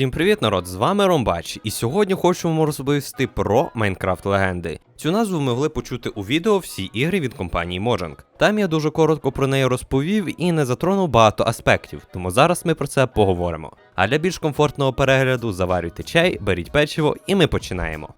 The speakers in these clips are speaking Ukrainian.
Всім привіт, народ! З вами Ромбач, і сьогодні вам розповісти про Майнкрафт Легенди. Цю назву могли почути у відео всі ігри від компанії Mojang. Там я дуже коротко про неї розповів і не затронув багато аспектів, тому зараз ми про це поговоримо. А для більш комфортного перегляду заварюйте чай, беріть печиво, і ми починаємо.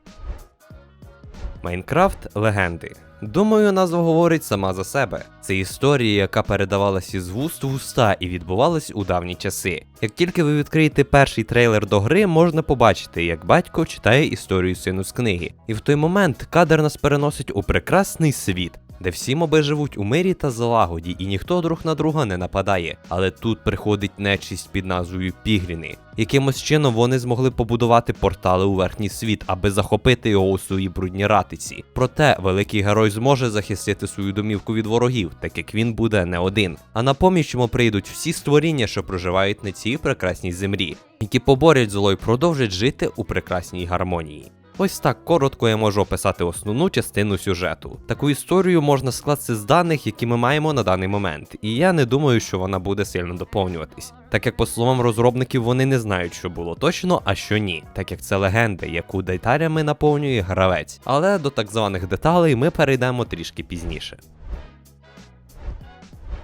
Майнкрафт Легенди. Думаю, назва говорить сама за себе. Це історія, яка передавалася з вуст в уста і відбувалась у давні часи. Як тільки ви відкриєте перший трейлер до гри, можна побачити, як батько читає історію сину з книги. І в той момент кадр нас переносить у прекрасний світ. Де всі моби живуть у мирі та злагоді, і ніхто друг на друга не нападає. Але тут приходить нечисть під назвою Пігріни. Якимось чином вони змогли побудувати портали у верхній світ, аби захопити його у своїй брудній ратиці. Проте великий герой зможе захистити свою домівку від ворогів, так як він буде не один. А на поміч йому прийдуть всі створіння, що проживають на цій прекрасній землі, які поборять зло й продовжать жити у прекрасній гармонії. Ось так коротко я можу описати основну частину сюжету. Таку історію можна скласти з даних, які ми маємо на даний момент, і я не думаю, що вона буде сильно доповнюватись. Так як, по словам розробників, вони не знають, що було точно, а що ні, так як це легенда, яку деталями наповнює гравець. Але до так званих деталей ми перейдемо трішки пізніше.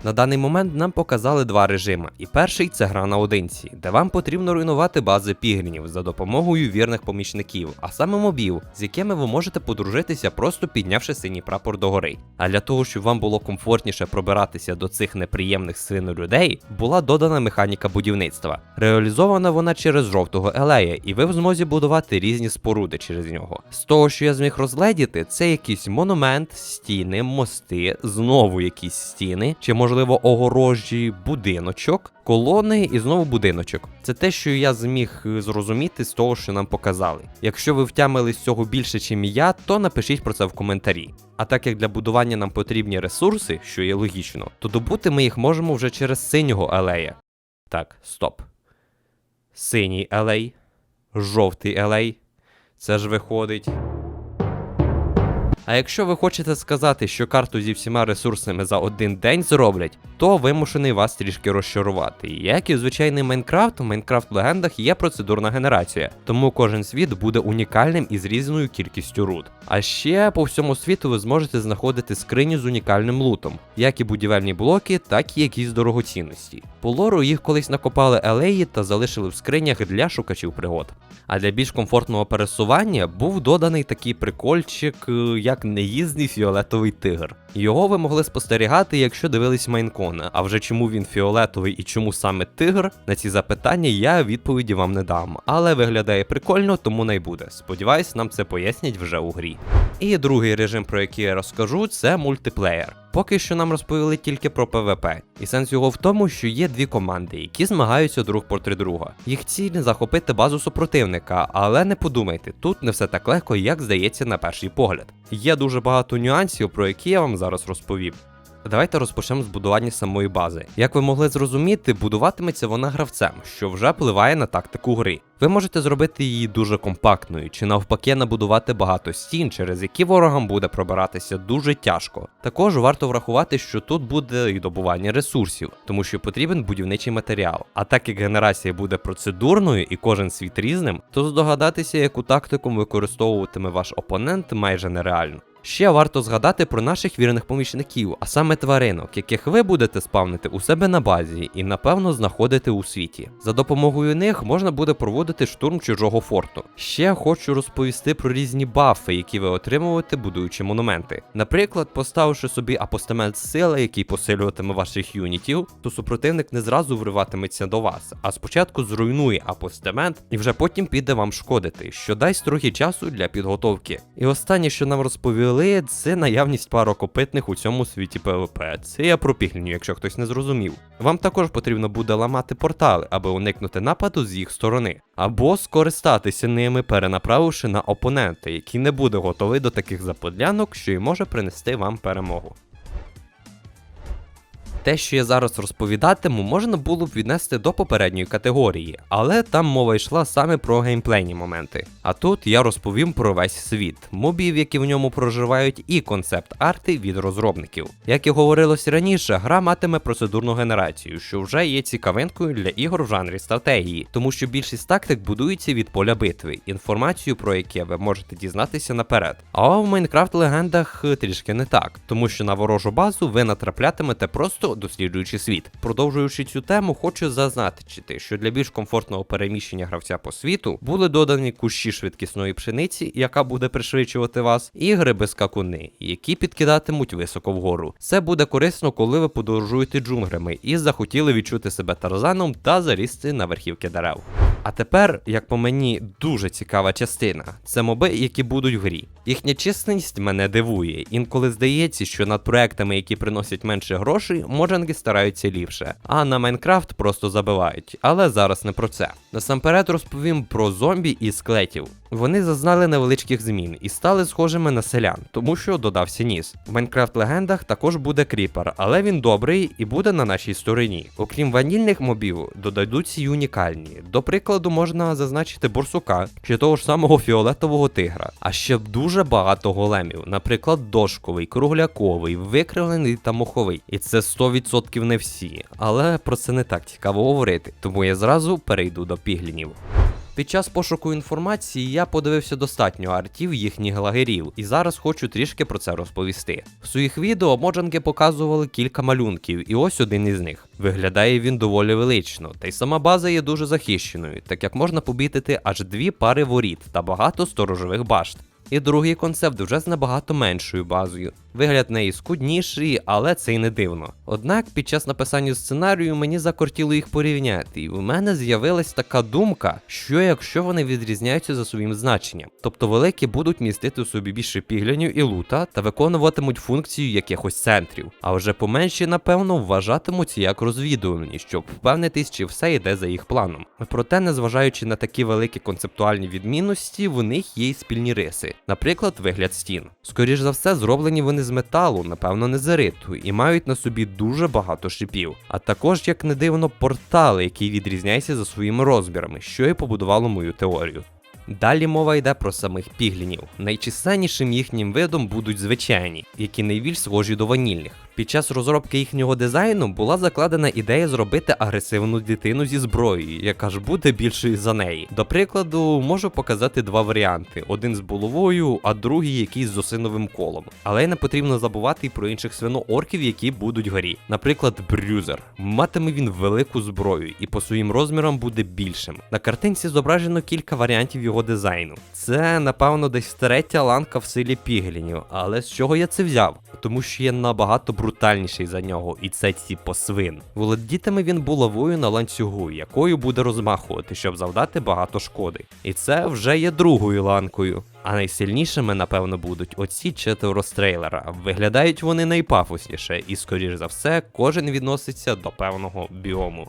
На даний момент нам показали два режими, і перший це гра наодинці, де вам потрібно руйнувати бази пігрінів за допомогою вірних помічників, а саме мобів, з якими ви можете подружитися, просто піднявши синій прапор догори. А для того, щоб вам було комфортніше пробиратися до цих неприємних свину людей, була додана механіка будівництва. Реалізована вона через жовтого елея, і ви в змозі будувати різні споруди через нього. З того, що я зміг розгледіти, це якийсь монумент, стіни, мости, знову якісь стіни, чи можливо огорожі, будиночок, колони і знову будиночок. Це те, що я зміг е, зрозуміти з того, що нам показали. Якщо ви втямили з цього більше, ніж я, то напишіть про це в коментарі. А так як для будування нам потрібні ресурси, що є логічно, то добути ми їх можемо вже через синього елея. Так, стоп. Синій елей, жовтий елей. Це ж виходить. А якщо ви хочете сказати, що карту зі всіма ресурсами за один день зроблять, то вимушений вас трішки розчарувати. Як і звичайний Майнкрафт, у Майнкрафт легендах є процедурна генерація, тому кожен світ буде унікальним і з різною кількістю руд. А ще по всьому світу ви зможете знаходити скрині з унікальним лутом, як і будівельні блоки, так і якісь дорогоцінності. По лору їх колись накопали елеї та залишили в скринях для шукачів пригод. А для більш комфортного пересування був доданий такий прикольчик, е, як неїзний фіолетовий тигр. Його ви могли спостерігати, якщо дивились Майнкона. А вже чому він фіолетовий і чому саме тигр? На ці запитання я відповіді вам не дам. Але виглядає прикольно, тому не буде. Сподіваюсь, нам це пояснять вже у грі. І другий режим, про який я розкажу, це мультиплеєр. Поки що нам розповіли тільки про ПВП, і сенс його в тому, що є дві команди, які змагаються друг проти друга. Їх ціль захопити базу супротивника, але не подумайте, тут не все так легко, як здається на перший погляд. Є дуже багато нюансів, про які я вам зараз розповім. Давайте розпочнемо з будування самої бази. Як ви могли зрозуміти, будуватиметься вона гравцем, що вже впливає на тактику гри. Ви можете зробити її дуже компактною, чи навпаки набудувати багато стін, через які ворогам буде пробиратися дуже тяжко. Також варто врахувати, що тут буде і добування ресурсів, тому що потрібен будівничий матеріал. А так як генерація буде процедурною і кожен світ різним, то здогадатися, яку тактику використовуватиме ваш опонент, майже нереально. Ще варто згадати про наших вірних помічників, а саме тваринок, яких ви будете спавнити у себе на базі і напевно знаходити у світі. За допомогою них можна буде проводити штурм чужого форту. Ще хочу розповісти про різні бафи, які ви отримуєте, будуючи монументи. Наприклад, поставивши собі апостамент сили, який посилюватиме ваших юнітів, то супротивник не зразу вриватиметься до вас, а спочатку зруйнує апостамент і вже потім піде вам шкодити, що дасть трохи часу для підготовки. І останнє, що нам розповіли розповіли, це наявність парокопитних у цьому світі ПВП. Це я про пігліню, якщо хтось не зрозумів. Вам також потрібно буде ламати портали, аби уникнути нападу з їх сторони, або скористатися ними, перенаправивши на опонента, який не буде готовий до таких заподлянок, що й може принести вам перемогу. Те, що я зараз розповідатиму, можна було б віднести до попередньої категорії, але там мова йшла саме про геймплейні моменти. А тут я розповім про весь світ, мобів, які в ньому проживають, і концепт арти від розробників. Як і говорилось раніше, гра матиме процедурну генерацію, що вже є цікавинкою для ігор в жанрі стратегії, тому що більшість тактик будується від поля битви, інформацію про яке ви можете дізнатися наперед. А в Майнкрафт легендах трішки не так, тому що на ворожу базу ви натраплятимете просто досліджуючи світ. Продовжуючи цю тему, хочу зазначити, що для більш комфортного переміщення гравця по світу були додані кущі швидкісної пшениці, яка буде пришвидшувати вас, і гриби скакуни, які підкидатимуть високо вгору. Це буде корисно, коли ви подорожуєте джунглями і захотіли відчути себе тарзаном та залізти на верхівки дерев. А тепер, як по мені, дуже цікава частина це моби, які будуть в грі. Їхня численність мене дивує. Інколи здається, що над проектами, які приносять менше грошей, моджанги стараються ліпше, а на Майнкрафт просто забивають. Але зараз не про це. Насамперед розповім про зомбі і скелетів. Вони зазнали невеличких змін і стали схожими на селян, тому що додався ніс. В Майнкрафт легендах також буде кріпер, але він добрий і буде на нашій стороні. Окрім ванільних мобів, додадуться й унікальні. До прикладу, можна зазначити борсука чи того ж самого фіолетового тигра, а ще дуже багато големів, наприклад, дошковий, кругляковий, викривлений та моховий. І це 100% не всі, але про це не так цікаво говорити, тому я зразу перейду до піглінів. Під час пошуку інформації я подивився достатньо артів їхніх лагерів, і зараз хочу трішки про це розповісти. В своїх відео моджанки показували кілька малюнків, і ось один із них. Виглядає він доволі велично, та й сама база є дуже захищеною, так як можна побітити аж дві пари воріт та багато сторожових башт. І другий концепт вже з набагато меншою базою. Вигляд неї скудніший, але це й не дивно. Однак під час написання сценарію мені закортіло їх порівняти, і у мене з'явилась така думка, що якщо вони відрізняються за своїм значенням, тобто великі будуть містити у собі більше піглянів і лута та виконуватимуть функцію якихось центрів, а вже поменші, напевно, вважатимуться як розвідувальні, щоб впевнитись, чи все йде за їх планом. Проте, незважаючи на такі великі концептуальні відмінності, в них є й спільні риси, наприклад, вигляд стін. Скоріш за все, зроблені вони з металу, напевно, не зариту, і мають на собі дуже багато шипів. А також, як не дивно, портали, які відрізняються за своїми розмірами, що і побудувало мою теорію. Далі мова йде про самих піглінів. Найчисленнішим їхнім видом будуть звичайні, які найбільш схожі до ванільних. Під час розробки їхнього дизайну була закладена ідея зробити агресивну дитину зі зброєю, яка ж буде більшою за неї. До прикладу, можу показати два варіанти: один з булавою, а другий якийсь з осиновим колом. Але не потрібно забувати і про інших свиноорків, які будуть горі. Наприклад, брюзер. Матиме він велику зброю і по своїм розмірам буде більшим. На картинці зображено кілька варіантів його дизайну. Це, напевно, десь третя ланка в силі піглінів. Але з чого я це взяв? Тому що є набагато брутальніший за нього, і це ці посвин Володітиме він булавою на ланцюгу, якою буде розмахувати, щоб завдати багато шкоди. І це вже є другою ланкою. А найсильнішими, напевно, будуть оці четверо стрейлера. Виглядають вони найпафосніше, і, скоріш за все, кожен відноситься до певного біому.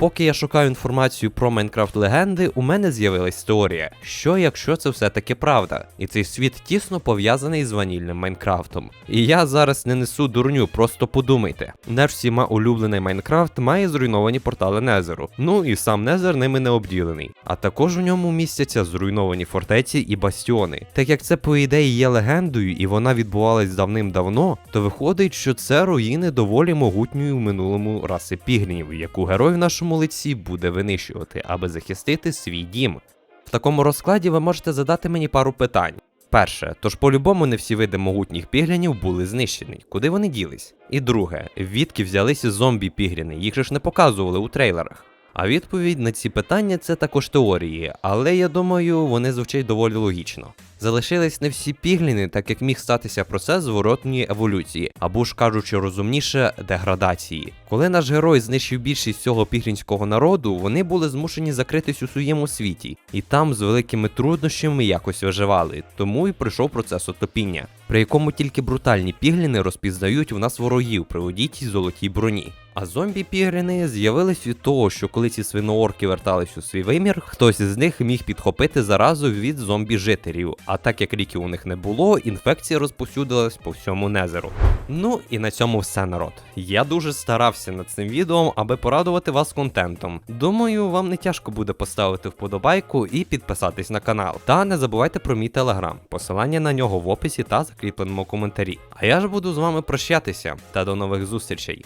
Поки я шукаю інформацію про Майнкрафт легенди, у мене з'явилась теорія, що якщо це все-таки правда, і цей світ тісно пов'язаний з ванільним Майнкрафтом. І я зараз не несу дурню, просто подумайте. Наш всіма улюблений Майнкрафт має зруйновані портали Незеру. Ну і сам Незер ними не обділений. А також у ньому містяться зруйновані фортеці і бастіони. Так як це по ідеї є легендою і вона відбувалась давним-давно, то виходить, що це руїни доволі могутньої в минулому раси пігрінів, яку герой в нашому лиці буде винищувати, аби захистити свій дім. В такому розкладі ви можете задати мені пару питань. Перше, тож по-любому не всі види могутніх піглянів були знищені. Куди вони ділись? І друге, відки взялися зомбі пігляни, їх же ж не показували у трейлерах. А відповідь на ці питання це також теорії, але я думаю, вони звучать доволі логічно. Залишились не всі пігліни, так як міг статися процес зворотньої еволюції, або ж кажучи розумніше, деградації. Коли наш герой знищив більшість цього піглінського народу, вони були змушені закритись у своєму світі, і там з великими труднощами якось виживали, тому і прийшов процес отопіння, при якому тільки брутальні пігліни розпізнають в нас ворогів при одітій золотій броні. А зомбі пігліни з'явились від того, що коли ці свиноорки вертались у свій вимір, хтось із них міг підхопити заразу від зомбі-жителів, А так як ліків у них не було, інфекція розповсюдилась по всьому незеру. Ну і на цьому все народ. Я дуже старався над цим відео, аби порадувати вас контентом. Думаю, вам не тяжко буде поставити вподобайку і підписатись на канал. Та не забувайте про мій телеграм, посилання на нього в описі та закріпленому коментарі. А я ж буду з вами прощатися та до нових зустрічей.